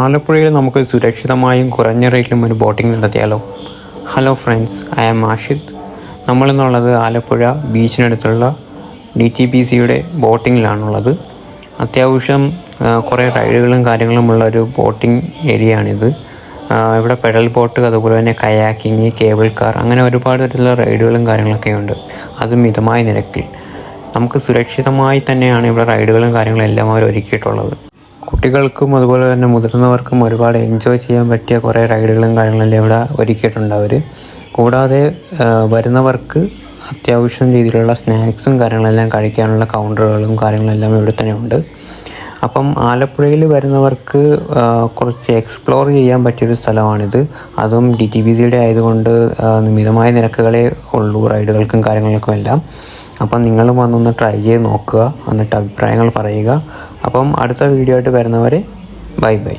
ആലപ്പുഴയിൽ നമുക്ക് സുരക്ഷിതമായും കുറഞ്ഞ റേറ്റിലും ഒരു boating നടത്തിയാലോ? Hello friends I am Ashid. നമ്മളെന്നുള്ളത് Alappuzha ബീച്ചിനടുത്തുള്ള ഡി ടി പി സിയുടെ ബോട്ടിങ്ങിലാണുള്ളത് അത്യാവശ്യം കുറേ റൈഡുകളും കാര്യങ്ങളും ഉള്ള ഒരു ബോട്ടിംഗ് ഏരിയ ആണിത് ഇവിടെ പെഡൽ ബോട്ട് അതുപോലെ തന്നെ കയാക്കിങ് കേബിൾ കാർ അങ്ങനെ ഒരുപാട് തരത്തിലുള്ള റൈഡുകളും കാര്യങ്ങളൊക്കെ ഉണ്ട് അത് മിതമായ നിരക്കിൽ. നമുക്ക് സുരക്ഷിതമായി തന്നെയാണ് ഇവിടെ റൈഡുകളും കാര്യങ്ങളും എല്ലാം അവർ ഒരുക്കിയിട്ടുള്ളത് കുട്ടികൾക്കും അതുപോലെ തന്നെ മുതിർന്നവർക്കും ഒരുപാട് എൻജോയ് ചെയ്യാൻ പറ്റിയ കുറേ റൈഡുകളും കാര്യങ്ങളും ഇവിടെ ഒരുക്കിയിട്ടുണ്ട് അവർ കൂടാതെ വരുന്നവർക്ക് അത്യാവശ്യം രീതിയിലുള്ള സ്നാക്സും കാര്യങ്ങളെല്ലാം കഴിക്കാനുള്ള കൗണ്ടറുകളും കാര്യങ്ങളെല്ലാം ഇവിടെ തന്നെ ഉണ്ട്. അപ്പം ആലപ്പുഴയിൽ വരുന്നവർക്ക് കുറച്ച് എക്സ്പ്ലോർ ചെയ്യാൻ പറ്റിയൊരു സ്ഥലമാണിത്. അതും ഡി ടി ബി സിയുടെ ആയതുകൊണ്ട് മിതമായ നിരക്കുകളെ ഉള്ളൂ റൈഡുകൾക്കും കാര്യങ്ങൾക്കും എല്ലാം. അപ്പം നിങ്ങളും വന്നൊന്ന് ട്രൈ ചെയ്ത് നോക്കുക. എന്നിട്ട് അഭിപ്രായങ്ങൾ പറയുക. അപ്പം അടുത്ത വീഡിയോ ആയിട്ട് വരുന്നവരെ ബൈ ബൈ